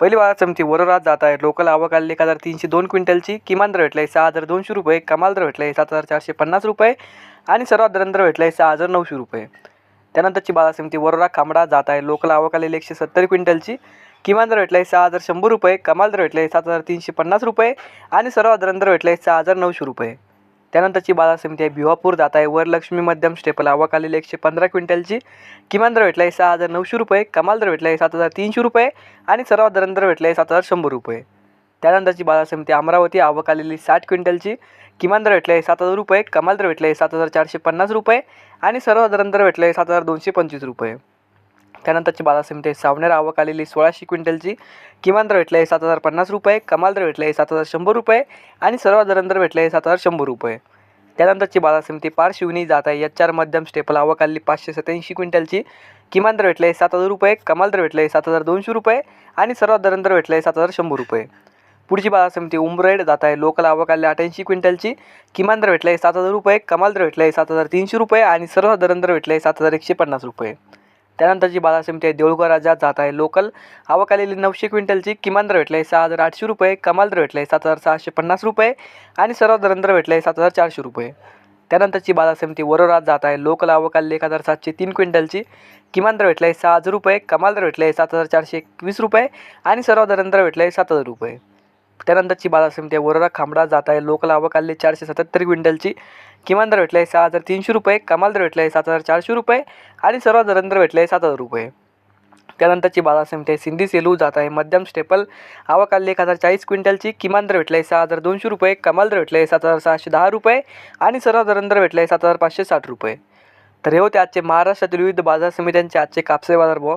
पहिली बाजार समिती वरोरात जात आहे. लोकल आवक आलेली एक हजार तीनशे दोन क्विंटलची. किमान दर भेटला आहे सहा हजार दोनशे रुपये. कमाल दर भेटला आहे सात हजार चारशे पन्नास रुपये. आणि सर्वात दर भेटलं भेटला आहे सहा हजार नऊशे रुपये. त्यानंतरची बाजार समिती वरोरा खांबडा जात आहे. लोकल आवक आलेली एकशे सत्तर क्विंटलची. किमान दर भेटला आहे सहा हजार शंभर रुपये. कमाल दर भेटला आहे सात हजार तीनशे पन्नास रुपये. आणि सर्वात दर दर भेटला आहे सहा हजार नऊशे रुपये. त्यानंतरची बाजार समिती आहे भिवापूर जात आहे वरलक्ष्मी मध्यम स्टेपल. आवक आलेली एकशे पंधरा क्विंटलची. किमान दर भेटला आहे सहा हजार नऊशे रुपये. कमाल दर भेटला आहे सात हजार तीनशे रुपये. आणि सर्वात दर दर भेटला आहे सात हजार शंभर रुपये. त्यानंतरची बाजार समिती अमरावती. आवक आलेली साठ क्विंटलची. किमान दर भेटला आहे सात हजार रुपये. कमाल दर भेटला आहे सात हजार चारशे पन्नास रुपये. आणि सर्वात दर दर भेटला आहे सात हजार दोनशे पंचवीस रुपये. त्यानंतरची बाजारसमिती आहे. सावनेर आवक आलेली सोळाशे क्विंटलची. किमान दर भेटला आहे सात हजार पन्नास रुपये. कमाल दर भेटला आहे सात हजार शंभर रुपये. आणि सर्वात दर दर भेटला आहे सात हजार शंभर रुपये. त्यानंतरची बाजार समिती पार शिवनी जात आहे. एच चार मध्यम स्टेपल आवक आलेली पाचशे सत्याऐंशी क्विंटलची. किमान दर भेटला आहे सात हजार रुपये. कमाल दर भेटला आहे सात हजार दोनशे रुपये. आणि सर्वात दर दर भेटला आहे सात हजार शंभर रुपये. पुढची बाजार समिती उमरेड जात आहे. लोकल आवक आलेली अठ्याऐंशी क्विंटलची. किमान दर भेटला आहे सात हजार रुपये. कमाल दर भेटला आहे सात हजार तीनशे रुपये. आणि सर्वात दर दर भेटला आहे सात हजार एकशे पन्नास रुपये. त्यानंतरची बाजार समिती आहे देऊळगाव राजा जात आहे लोकल. आवक आलेली नऊशे क्विंटलची किमान दर भेटला आहे सहा हजार आठशे रुपये कमाल दर भेटला आहे सात हजार सहाशे पन्नास रुपये आणि सर्व दरंदर भेटलं भेटला आहे सात हजार चारशे रुपये. त्यानंतरची बाजार समिती वरोरात जात आहे लोकल आवक आलेली एक हजार सातशे तीन क्विंटलची किमान दर भेटला आहे सहा हजार रुपये कमाल दर भेटला आहे सात हजार चारशे एकवीस रुपये आणि सर्व दरंदर भेटलं भेटला आहे सात हजार रुपये. त्यानंतरची बाजार समिती आहे वरोरा खांबडा जात आहे. लोकल आवक चारशे सत्याहत्तर क्विंटलची. किमान दर भेटला आहे सहा हजार तीनशे रुपये. कमाल दर भेटला आहे सात हजार चारशे रुपये. आणि सर्वात दर दर भेटला आहे सात हजार रुपये. त्यानंतरची बाजार समिती आहे सिंधी सेलू जात आहे. मध्यम स्टेपल आवक एक हजार चाळीस क्विंटलची. किमान दर भेटला आहे सहा हजार दोनशे रुपये. कमाल दर भेटला आहे सात हजार सहाशे दहा रुपये. आणि सर्वात दर दर भेटला आहे सात हजार पाचशे साठ रुपये. तर हे होते आजचे महाराष्ट्रातील विविध बाजार समित्यांचे आजचे कापसे बाजार भाव.